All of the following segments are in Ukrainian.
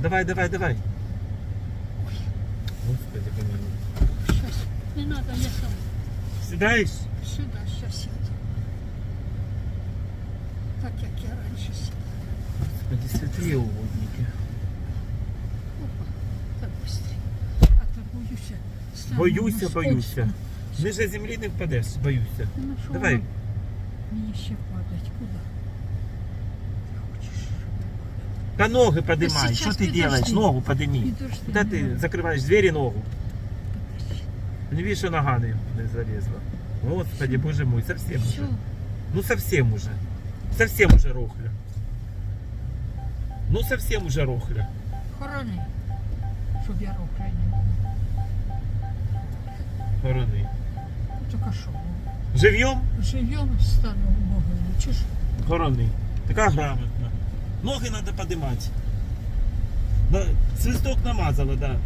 Давай, давай, давай. Господи, помилуй. Щас. Не надо, я сам. Сідаєш? Сюда, сейчас сяду. Так, як я раніше сідала. Господи, святые угодники. Опа, так быстрее. А то боюся. стану Боюся, на боюся. скользкому. Ниже землі не впадеш, боюся. Ну, що Давай. воно Мені ще падать. Куди? Та ноги Що ти подожди. делаешь? Ногу. Підожди, Куда ти надо. закриваєш ногу? Не видишь, что нога не, залезла. Господи, боже мой, совсем Все, уже. Ну совсем уже. Совсем уже рохля. Ну совсем уже рохля. хорони, щоб я рухла не була. Хорони. Тільки що? Живьем? Живем, стану в могилу. Чи ж? Хорони. Така грамотна. Ноги надо подимать. Свисток намазала, да.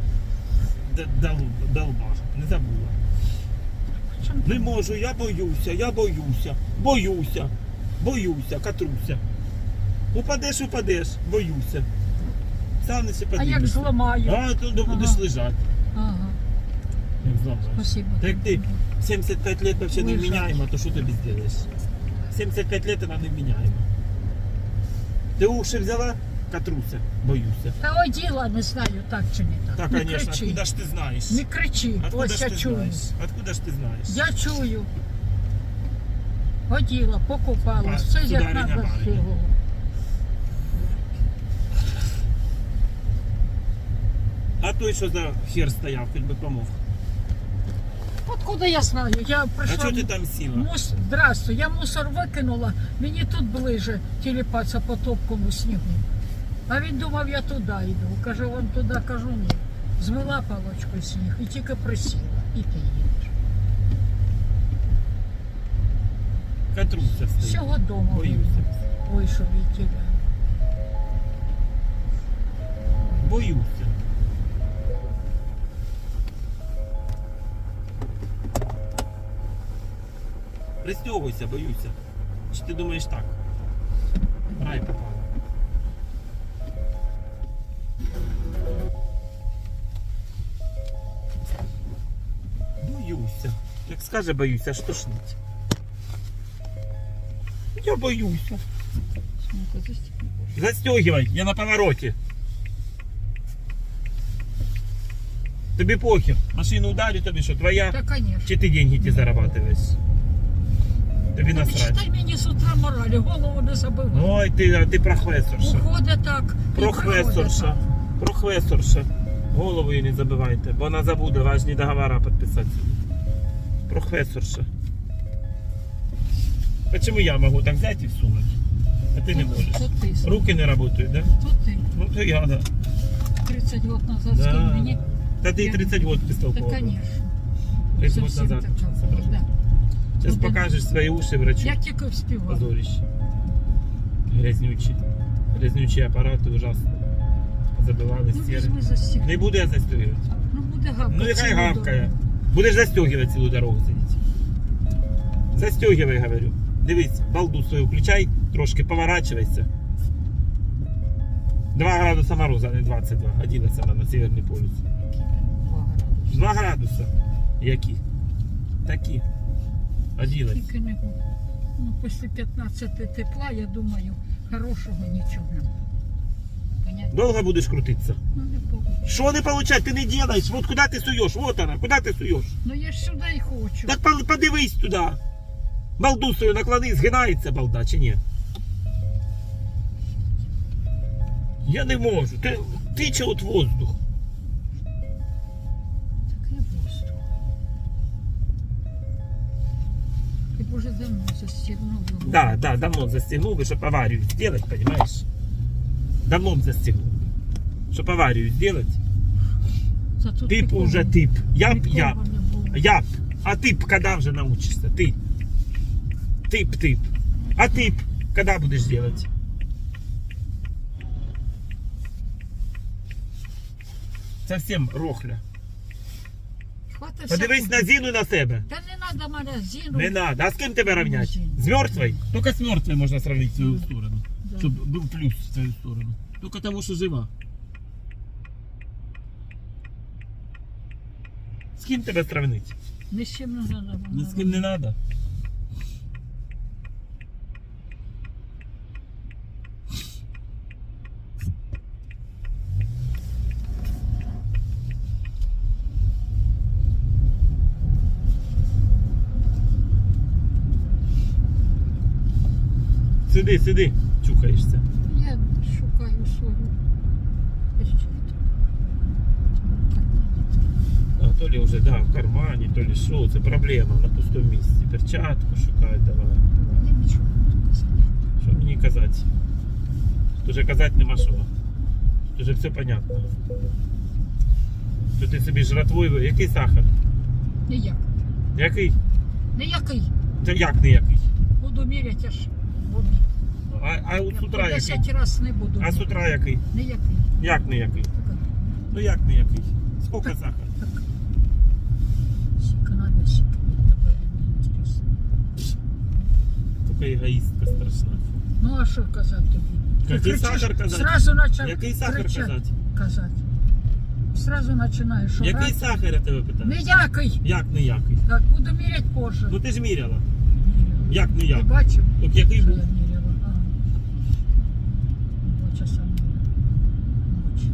Долба. Не забула. Не можу, я боюся, я боюся, боюся, боюся, катруся. Упадеш, упадеш, боюся. Станеш і А як зламаю? А, то будеш Ага. лежати. Ага, Як зламаєш. спасибо. Так ти 75 лет вообще Лежать. невменяема, то що тобі зробиш? 75 лет вона невменяема. Ти уші взяла? Катруся, боюся. Та оділа, не знаю, так чи не так. Так, не конечно, кричи. откуда ж ти знаєш? Не кричи, Откуда ось ж я ти чую. знаєш? Откуда ж ти знаєш? Я чую. Оділа, покупала, А, все як треба бариня. всього. А той, що за хер стояв, хоч би помог. Откуда я знаю? Я А прийшла. чого ти там сіла? Мус... Здравствуй, я мусор викинула, мені тут ближе тіліпатися по топкому снігу. А він думав, я туди йду. Каже, вон туди, кажу, ні. Змила палочкою сніг і тільки присіла. І ти їдеш. Катруся стоїть. Всього дому. Боюся. Вийшов від тебе. Боюся. Пристягуйся, боюся. Чи ти думаєш так? Рай попала. Боюся. Як скаже боюся, аж тошнить. Я боюся. Застегивай, я на повороте. Тобі похер. Машину ударю тобі що, твоя? Звісно. Чи ти деньги ті зарабатываєш? Тобі насрать. читай мені з утра моралі, голову не забивай. Ой, ти, а ти професорша. Уходить так. і приходить Професорша. так. Голову їй не забивайте, бо вона забуде важні договора підписати. Професорша. Почему я могу так взять и всунуть? А ты не можешь. То ти. Руки не работают, да? То ти. Ну то я, да. 30 років назад Да. скинь мені. Да ты Я- 30 год Та, бестолково. звісно. 30 год Совсем назад. така була, да. Сейчас Ну, покажешь свои уши врачу. Я тільки вспівала. Позорище. Грязнючі. Грязнючі апарати ужасно. Забивали Ну, візьми застігни. Не буду я застегивати. Ну, буде гавкати. Ну цілу гавкає. Будеш застегивати цілу дорогу сидіти. Застегивай, говорю. Дивись, балду свою включай, трошки поворачивайся. 2 градуса мороза, не 22. Годилася вона на Северний полюс. Два градуси. 2 градуса. Які? Такі. Оділась. Тільки не гу- Ну, після 15 тепла, я думаю, хорошого нічого немає. Понятно? Довго будеш крутитися? Ну, не получится. Что не получать? Ты не делаешь. Вот куда ты суешь? Вот она. Куда ты суешь? Ну, я ж сюди й хочу. Так по- подивись туда. Балду свою наклони, згинається балда чи ні? Я не можу. Ти, тиче от воздух. застегнул. Да, да, давно застегнул, чтобы аварию сделать, понимаешь? Давно застегнул. Чтобы аварию сделать. Тип такого, уже тип. Яп, яп. Яп. А тип когда уже научишься? Ты. Тип, тип. А тип когда будешь делать? Совсем рохля. Хватить Подивись на зіну на себе. Та не треба мене зіну. Не надо. А з ким тебе рівняти? З мертвою? Тільки з мертвою можна сравнити в цю сторону. Да. Щоб був плюс в цю сторону. Тільки тому, що жива. З ким тебе сравнити? Ні з чим не треба. Ні з ким не треба. Сиди, сиди, чухаєшся. Я шукаю свою. А, то ли вже да, в кармані, то ли що, це проблема на пустому місці. Перчатку шукають, давай. давай. Я нічого не казати. Що мені казати? Тут вже казати нема що. Тут вже все понятно. Що ти собі жратвою. Який сахар? Ніяк. Який? Ніякий. Це як не який? Буду міряти аж. А, а от з утра по який? 10 раз не буду. А з утра який? Ніякий. Як не який? Ну як не який? Скільки сахар? Сіка надо. Тебе не інтересно. Така егоїстка страшна. Ну а що казати тобі? Ти Який кричиш, сахар казати? Зразу почав Який сахар кричати, казати? казати. Зразу починаєш Який орати. сахар я тебе питаю? Ніякий. Як не який? Так, буду міряти позже. Ну ти ж міряла. Як не Ти як? бачив, Так який що був? я? Ага. Два часа міряла. Ночі.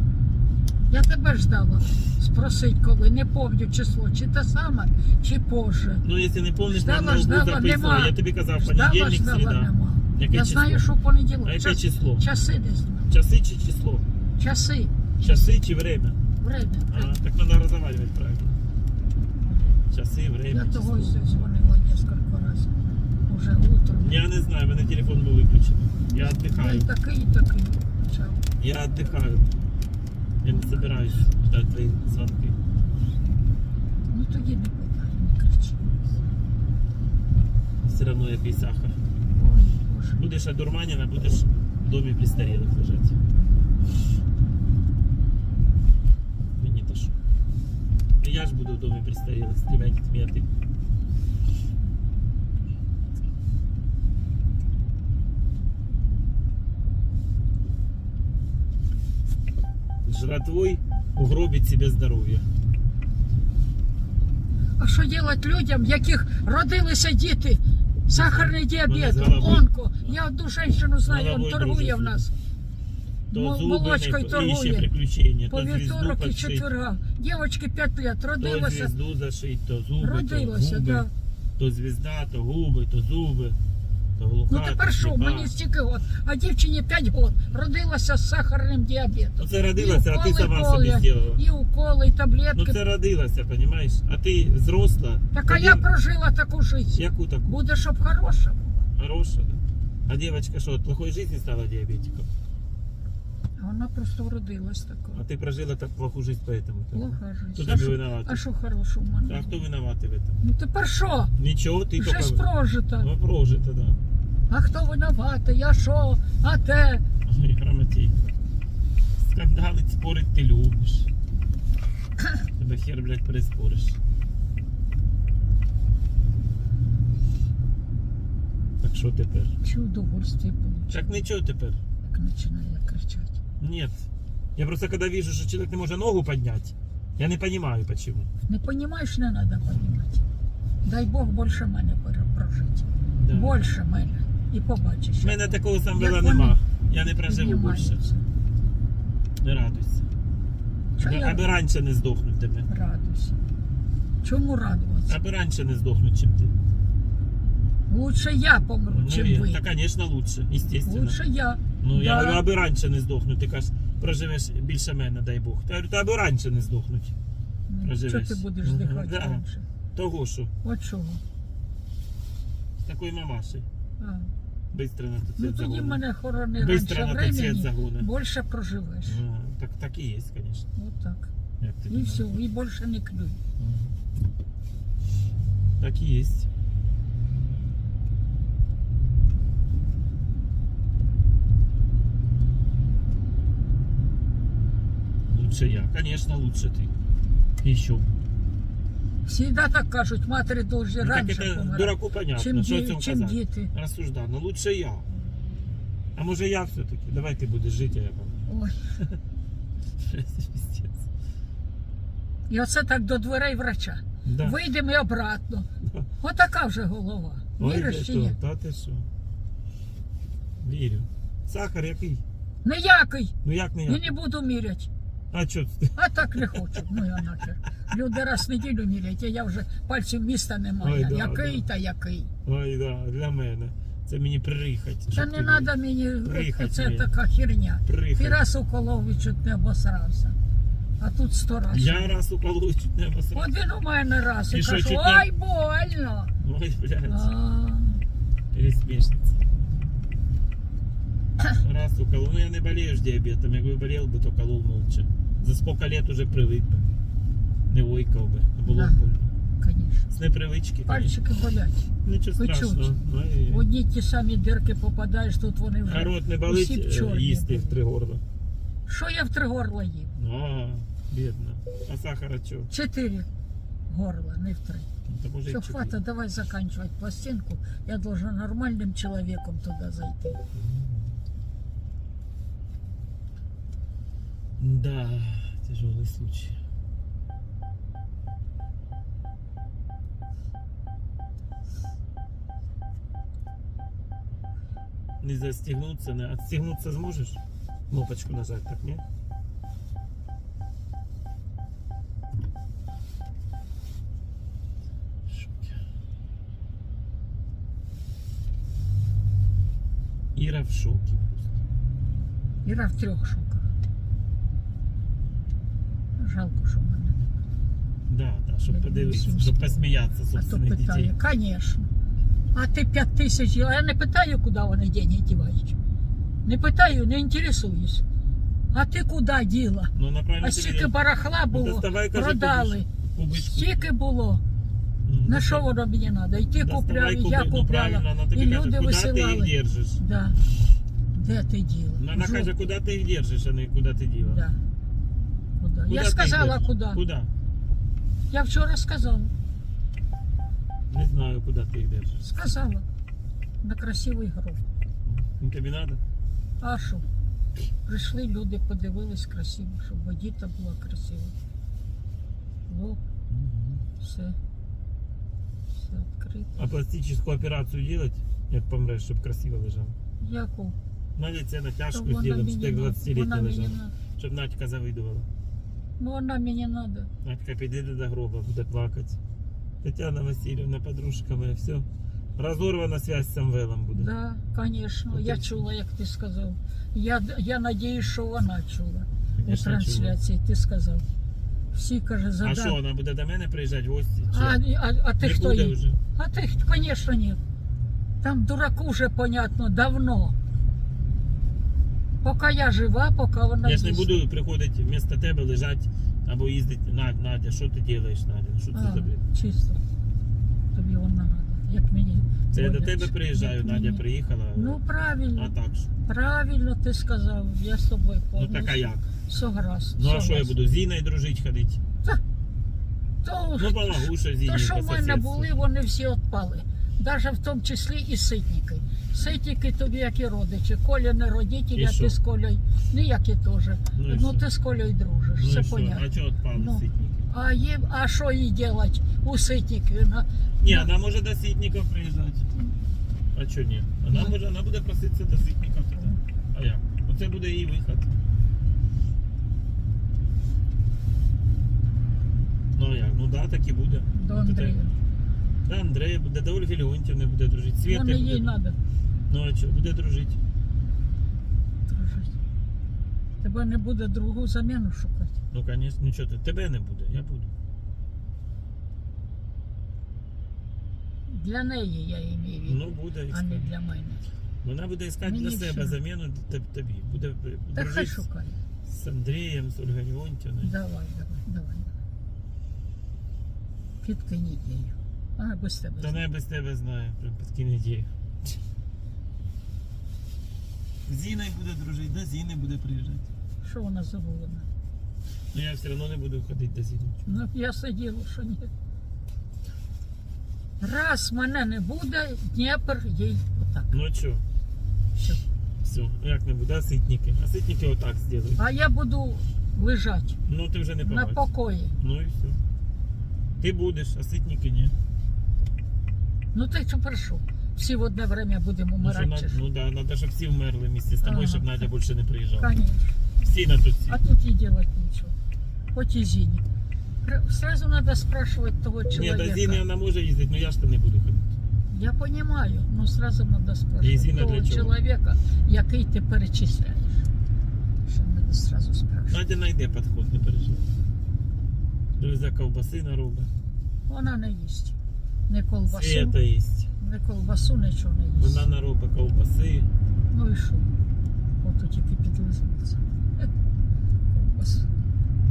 Я тебе ждала. Спросить, коли не помню число, чи те саме, чи позже. Ну якщо не помниш, Ждала, на углу ждала, записувала. нема. Я тобі казав, Ждала, понедільник, ждала, середа. нема. Яке я число? знаю, що понеділок. А яке Час- число? Часи десь знаю. Часи чи число? Часи. Часи чи время? Время. А, так надо разговаривать правильно. Часи, время, Я того й дзвонила несколько разів. Уже утром. Я не знаю, в мене телефон був виключений. Я Я такий, і такий. Я віддихаю. Я не собираюсь ждать твої звонки. Ну тоді не питай, не кричи. Все одно який сахар. Ой, Боже. Будеш одурманена, будеш в домі престарілих лежати. Мені то що? І Я ж буду в домі престарілих з трьома дітьми, а ти. Жратвой угробить себе здоров'я. А що робити людям, яких родилися діти? Сахарний діабет, онко. Я одну жінку знаю, він головою торгує в нас. То молочкою торгує. По вівторок і четверга. Дівчинки 5 років то родилася. звізду зашить, то зуби, Родилася, то губи, так. то звізда, то губи, то зуби, то глуха, Ну тепер то що, сліпа. мені стільки год, а дівчині 5 років, родилася з сахарним діабетом. Ну це родилася, а ти І уколи сама собі колять, зробила. І уколи, і Ну таблетки. це родилася, розумієш? А ти взросла. Так а тоді- я прожила таку життя. Яку таку? Буде, щоб хороша була. Хороша, да? А девочка що, от плохой жизни стала диабетиком? А вона просто вродилась А такою. ти прожила так плоху жизнь поэтому. так? Плоха Хто життя. А тобі що, винуватий? а що хорошого в мене? А хто винуватий в этом? Ну тепер що? Нічого, ти Вже тільки... ж прожита. Ну, прожито, да. А хто винуватий? Я що? А те? Ой, грамотейка. Скандалить, спорить ти любиш. Тебе хер, блядь, переспориш. Так що тепер? Чи удовольствие получить, Так нічого тепер. як починає кричати. Нет. Я просто когда вижу, что человек не может ногу поднять, я не понимаю почему. Не розумієш, не треба розуміти. Дай Бог більше мене прожити. Да. Більше мене. І побачиш. У мене такого Як самвела нема. Я не проживу більше. Не радуйся. Аби, я аби раніше не здохнуть тебе. радуюся? Чому радуватися? Аби раніше не здохнуть, чим ти. Лучше я помру, чим Навірно. ви. Та, звісно, лучше, естественно. Лучше я. Ну, я говорю, аби раніше не здохнуть. Ти кажеш, проживеш більше мене, дай Бог. Та, я говорю, аби раніше не здохнуть. Ну, Проживеш. Що ти будеш здихати да. раніше? Того що, От чого? з такою мамашею. А. Быстро на тот Ну свет тоді загони. мене хорони Быстро раніше на тот свет времени, загони. більше проживеш. Ну, так, так і є, звісно. От так. Як тобі І надо. все, і більше не клюй. Мгм. Так и есть. Лучше я. Конечно, лучше ты. Еще. Всегда так кажуть, матері должны Ну, так раніше это помирати, дураку понятно, чим, что ді- этим чим казать. діти. Рассуждай, но лучше я. А може я все-таки? Давай ты будешь жить, а я помру. Ой, Пиздец. І оце так до дверей врача. Да. Вийдемо і обратно. Да. Отака вже голова. Ой, Віриш де чи то? ні? Та ти що? Вірю. Сахар який? Ніякий. Ну як не І як? не буду міряти. А що ти? А так не хочу. Ну я нахер. Люди раз в неділю мірять, а я вже пальців міста немає. Ой, да, який да. та який. Ой, да, для мене. Це мені пририхать. Та щоб не тобі треба мені, Прихоть це мені. така херня. Прихоть. Ти раз уколов і чуть не обосрався. А тут сто раз. Я раз уколов, чуть не обосрав. От він у мене раз і, І що, кажу, чуть не- ой, больно. Ой, блядь, А, пересмішниця. Раз уколол. Ну я не болею ж діабетом. Якби болел би, то колол молча. За сколько лет уже привик би. Не ойкав би. Не було Да. б больно. Конечно. З непривички. Пальчики болять. Нічого Ви страшного. Ой. В одні ті самі дирки попадаєш, тут вони вже. А рот не болить усі б е, чорні їсти в три горла. Що я в три горла їм? А, бідно. А сахара чого? Чотири горла, не в три. Та може Все, чотири. хватит, давай заканчивать пластинку. Я должен нормальным человеком туда зайти. Да, тяжелый случай. Не застегнуться, не отстегнуться зможешь? Кнопочку нажать, так не? Шоке. Ира в шоке просто. Іра в трьох шоках. Жалко, що в мене. Да, да, щоб Я подивитися, думаю, щоб сімського. посміятися з А то собственних дітей. питає, звісно. А ти п'ять тисяч, а я не питаю, куди вони деньги дівають. Не питаю, не інтересуюсь. А ти куди діла? Ну, А стільки барахла було, доставай, кажи, продали. Кубичку. Стільки було. М, На що воно мені треба? І ти купляв, і я ну, купляла, тобі і люди куди ти їх держиш? Да. Де ти діла? Вона Жу- каже, куди ти їх держиш, а не куди ти діла. Да. Куди? Куди Я сказала, куди. Куди? Я вчора сказала. Не знаю, куди ти держиш. Сказала. На красивий гроб. Ну, треба? А що? Прийшли люди, подивились красиво, щоб водіта була красива. Лоб, все. Все відкрито. А пластичну операцію делать, як помреш, щоб красиво лежав? Яку? На лице натяжку вона зробимо, мені щоб як надо. 20 Вона мені лежав. Щоб Надька завидувала. Ну вона мені надо. Надька піде до гроба, буде плакати. Тетяна Васильівна, подружка моя, все. Розорвана связь з Самвелом буде. Да, звісно. Я чула, як ти сказав. Я, я надіюсь, що вона чула у Конечно, чула. трансляції. Ти сказав. Всі каже, А що, вона буде до мене приїжджати в гості? Чи? А, а, а ти не хто буде вже? А ти, конечно, нет. Там дураку вже понятно давно. Поки я жива, поки вона Я ж не буду приходити вместо тебе лежати або їздити. Надя, Надя, що ти робиш, Надя? Що це тобі? чисто. Тобі вона надо. Як мені. Це я до тебе приїжджаю, Надя мені. приїхала. Ну правильно, А так ж. правильно ти сказав. Я з тобою Ну повністю. так а як? Согласна. Ну а що я буду з Зіною дружити ходити? То, Ну що Зіні то, що по в мене сусідству. були, вони всі відпали. Навіть в тому числі і ситники. Ситники тобі як і родичі. Коля не родителі, І а що? ти з Колею. Ніякі теж. Ну і Ну що? ти з Колею дружиш, Ну все і що? понятно. А чого відпали Ну. ситники? А їм, а що їй делать у ситників? На- Ні, вона може до ситників приїжджати. А чого ні? Вона Ну. може, вона буде проситися до ситників тоді. А як? Оце буде її вихід. Ну а як? Ну да, так і буде. До Андрія. Да, Андрей буде, до Ольги Леонтьєвни буде дружити. Світи Вони буде. їй треба Ну а що, буде дружити. дружити. Тебе не буде другу заміну шукати. Ну, звісно, ну що ти, тебе не буде, я буду. Для неї я її в Ну, виду, буде а не іскати. для мене. Вона буде іскати Мені для себе все. заміну т- тобі. Буде Та хай дружити шукає. з Андрієм, з Ольгою Леонтьєвною. Давай, давай, давай. Підкинь ідею. А, без тебе. Та не без тебе знаю, прям підкинь ідею. З Зіною буде дружити, до Зіни буде приїжджати. Що вона забула? Ну я все одно не буду ходити до Зіни. Ну, я сиділа, що ні. Раз мене не буде, Дніпр їй отак. Ну що? Все. Все, як не буде, а ситники. А ситники отак зроблять. А я буду лежать Ну ти вже не на побачиш. покої. Ну і все. Ти будеш, а ситники ні. Ну ти що? Всі в одне время будемо Ну, вмирати. на- чи що? ну да, треба, щоб всі вмерли вместе з тобою, Ага. щоб Надя більше не приїжджала. Конечно. Всі на тут всі. А тут и делать нечего. Хоть и Зине. Пр- Сразу надо спрашивать того Ні, до Зіни вона може їздити, але я ж то не буду ходити. Я понимаю, но сразу надо И спрашивать Зина того для чого? человека, який ти перечисляєш. Що надо сразу спрашивать. Надя знайде підход, не переживай. Друзі, ковбаси наробить. Вона не їсть. Не колбасу, Света їсть. не колбасу, нічого не їсть. Вона наробить ковбаси. Ну і що? Ото тільки підлизується. Колбасу.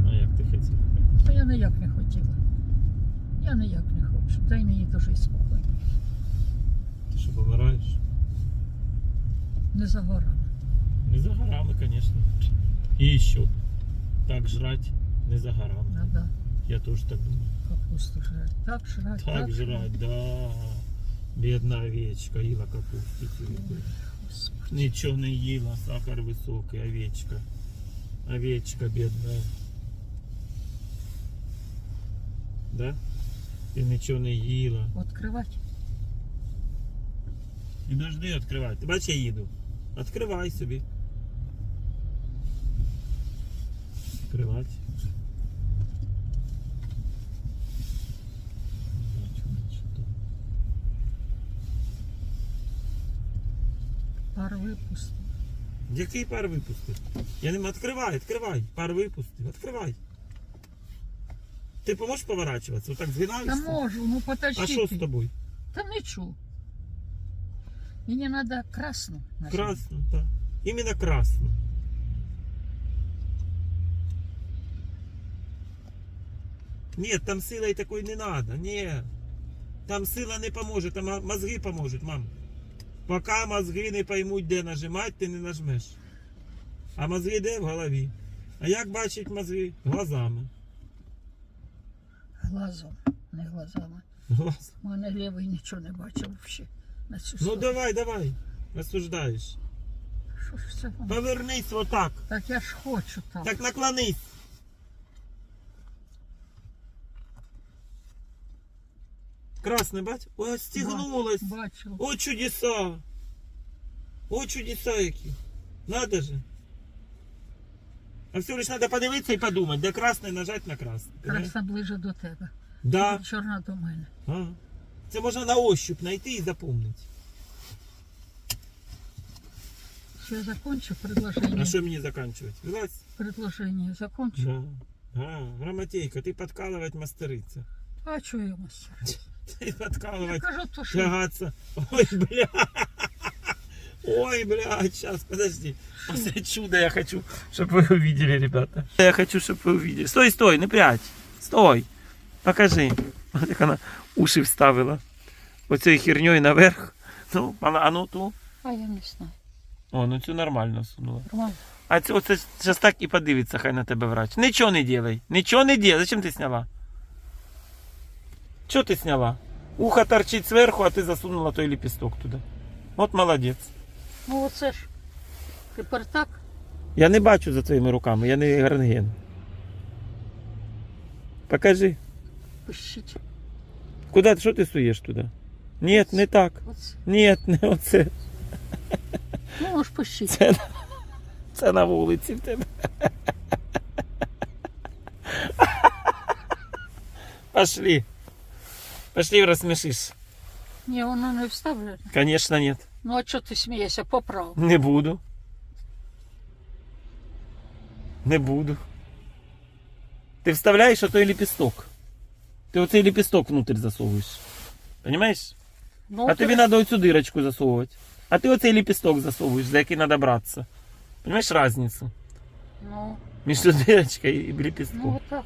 А як ти хотіла? Та я ніяк не хотіла. Я ніяк не хочу. Дай мені дуже спокійно. Ти що помираєш? Не за горами. Не за горами, звісно. І що? Так жрать не за горами. Надо Я теж так думаю. капусту жрать. Так жрать, Так жрать, да. Бідна овечка, їла капусту цілу. Господи. Нічого не їла, сахар високий, овечка. Овечка бідна. Да? Ти нічого не їла. Відкривати? І дожди відкривати. Ти бачиш, я їду. Відкривай собі. Відкривати. Пар випустив. Який пар випустив? Я не відкривай, відкривай. Пар випустив, відкривай. Ти поможеш поворачуватися? Отак Та згинаєшся? можу, ну подожди. А що з тобою? Та нічого. Мені треба красну. нажати. Красно, так. Іменно красно. Ні, там силой такой не надо. Ні. Там сила не поможе, там мозги поможуть, мам. Поки мозги не поймуть, де нажимати, ти не нажмеш. А мозги де в голові? А як бачить мозги? Глазами. Глазом, не глазами. Глаз. У мене лівий нічого не бачив взагалі. На цю Ну сторону. давай, давай. Розсуждаєш. Що ж це воно? Повернись отак. Так я ж хочу так. Так наклонись. Красне, бач? Ой, стігнулось. Бачив. О, чудеса. О, чудеса які. Надо же. А всього лиш треба подивитися і подумати, де красне нажати на красне. понимаєш? Красна ближе до тебе. Да. Чорна до мене. А. Це можна на ощупь знайти і запомнити. Що я закончу А предложення? що мені заканчувати? Вилазь. Предложення закончу. Да. А, грамотейка, ти подкалувати мастериця. А що я мастер? Ти Я подкалувати кажу, то що тягаться. Ой, бля. Ой, бля, сейчас, подожди. После чуда я хочу, чтобы вы увидели, ребята. Я хочу, чтобы вы увидели. Стой, стой, не прячь. Стой. Покажи. Вот як вона уші вставила. Оцією херньою наверх. Ну, а, а ну ту. А я не знаю. О, ну цю нормально всунула. Нормально. А це оце зараз так і подивиться, хай на тебе врач. Нічого не делай. Нічого не делай. Зачем ти сняла? Чого ти сняла? Ухо торчить зверху, а ти засунула той лепесток туди. От молодець. Ну оце ж. Тепер так. Я не бачу за твоїми руками, я не рентген. Покажи. Пишіть. Куди, що ти суєш туди? Ні, не так. Оце. Ні, не оце. Ну, може пишіть. Це, це на вулиці в тебе. Пошли. Пошли розсмішиш. Ні, воно не вставлено. Конечно, нет. Ну а чого ти смієшся? Поправ. Не буду. Не буду. Ти вставляєш отой лепесток. Ти оцей лепесток внутрь засовуєш. Понимаєш? Ну, А тобі треба оцю дирочку засовувати. А ти оцей лепесток засовуєш, за який треба братися. Понимаєш разницю? Ну, Між дирочкою і лепестком. ну отак.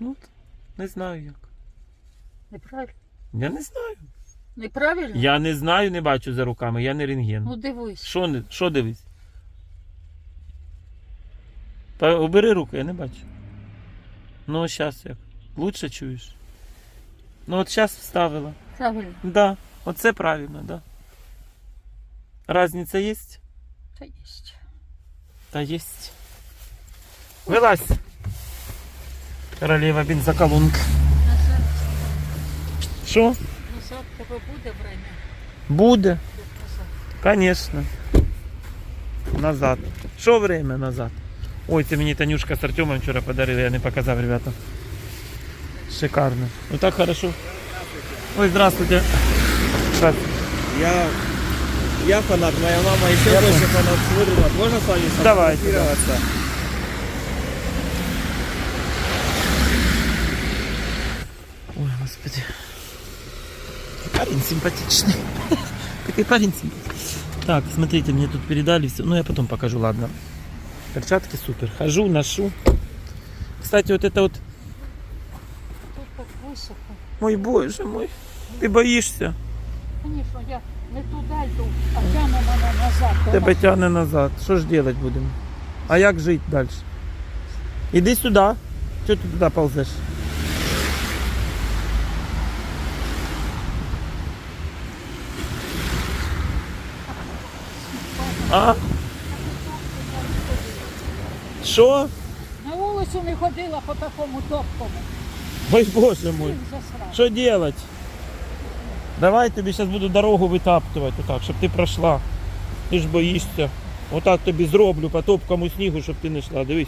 Ну, не знаю як. Неправильно. Я не знаю. Неправильно? Я не знаю, не бачу за руками, я не рентген. Ну дивись. Що, не- що дивись? Па- Убери руку, я не бачу. Ну, зараз як. Лучше чуєш? Ну, от зараз вставила. Правильно. Да, оце правильно, да. Разниця є? Та єсть. Та є. Вилазь. Королева бензоколонка. Що? тебе буде время? Буде, звісно. Назад. Що время назад? Ой, це мені Танюшка з Артемом вчора подарили, я не показав, ребята. Шикарно. Ну так хорошо. Ой, здравствуйте. Здравствуйте. Я, я фанат, моя мама еще Я больше фанат Свирина. Можно с вами Давайте, сфотографироваться? Ой, господи Парень симпатичный. Такой парень симпатичный. Так, смотрите, мне тут передали все. Ну, я потом покажу, ладно. Перчатки супер. Хожу, ношу. Кстати, вот это вот... Тут так високо. Мой боже мой. Ты боишься? Звісно, я не туди йду, а тягне мене назад. до Тебе тягне назад. Що ж делать будемо? А як жити далі? Іди сюди. Чого ти туди ползеш? А? Що? На вулицю не ходила по такому топкому. Ой, боже мой. Що делать? Давай тобі зараз буду дорогу витаптувати, отак, щоб ти пройшла. Ти ж боїшся. Отак тобі зроблю по топкому снігу, щоб ти не йшла. Дивись.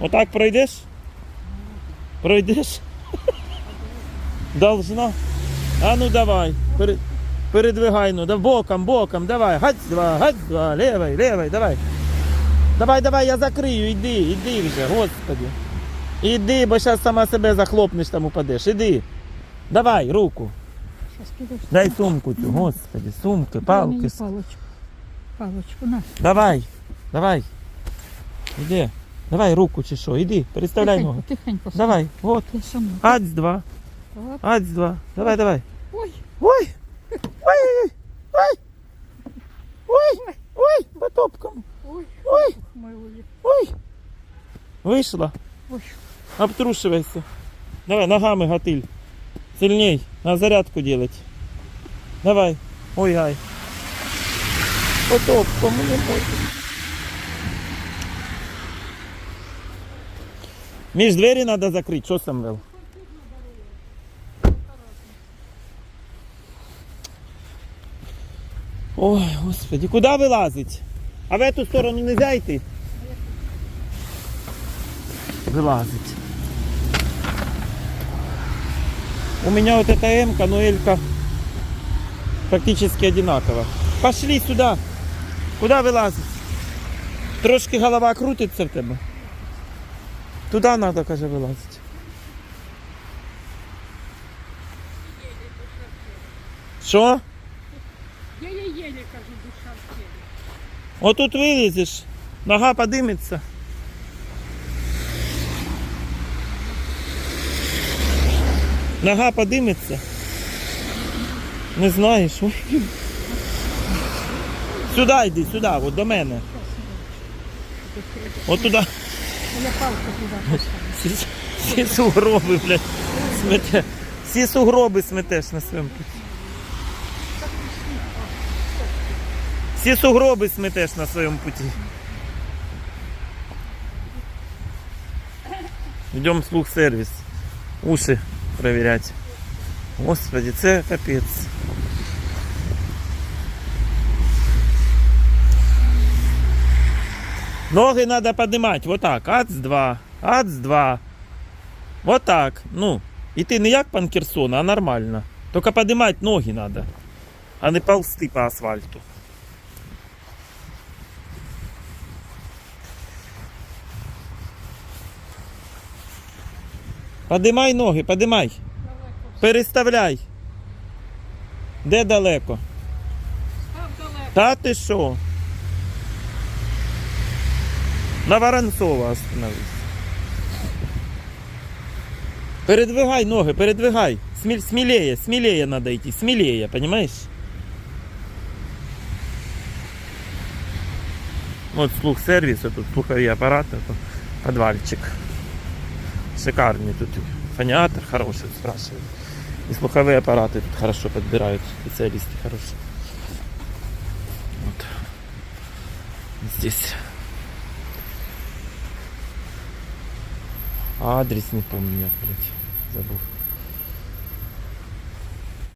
Отак пройдеш? Пройдеш? Должна. А ну давай. Пере... Передвигай, ну, да боком, боком, давай. Гаць два, гаць два, левой, левой, давай. Давай, давай, я закрию, іди, іди вже, господи. Іди, бо зараз сама себе захлопнеш там упадеш. Іди. Давай, руку. Дай сумку цю, господи, сумки, Дай палки. мені палочку. Палочку, на. Давай, давай. Іди. Давай руку чи що, іди, переставляй Тихенько, ноги. тихенько. Давай, от. Аць два, аць два. Давай, давай. Ой, Ой! Ой! Ой! Ой! Ой! По топкам. ой, Ой! Ой! Вийшла. Обтрушивайся. Давай, ногами гатиль. Сильней. На зарядку делать. Давай. Ой, ай. По топкам не можу. Між двері треба закрити. Що Самвел? Ой, господи, куди вилазить? А в эту сторону не йти? Вилазить. У меня вот эта М-ка, но Элька практически одинаково. Пошли сюда. Куда вилазить? Трошки голова крутиться в тебе. Туди треба, каже, вилазити. Що? Отут вилізеш, нога подиметься. Нога подиметься. Не знаєш. Сюди йди, сюди, от до мене. От туди. Всі, всі сугроби, блядь, смете. Всі сугроби сметеш на своєму Всі сугроби сметеш на своєму путі. Йдемо слух сервіс. Уші перевіряти. Господи, це капець. Ноги надо поднимать. Вот так. Ац-2. Ац-2. Вот так. Ну. І ти не як панкерсон, а нормально. Только поднимать ноги надо. А не ползти по асфальту. Подимай ноги, подимай. Переставляй. Де далеко? Став далеко. Та ти що? На Воронцова остановись. Передвигай ноги, передвигай. Смель, смелее, смелее надо идти, смелее, понимаешь? Вот слух сервиса, тут слухові апарати, подвальчик. шикарні тут фаніатор хороший, страшний. І слухові апарати тут хорошо підбирають, спеціалісти хороші. Вот. Здесь. Адрес не помню, я, блядь, забыл.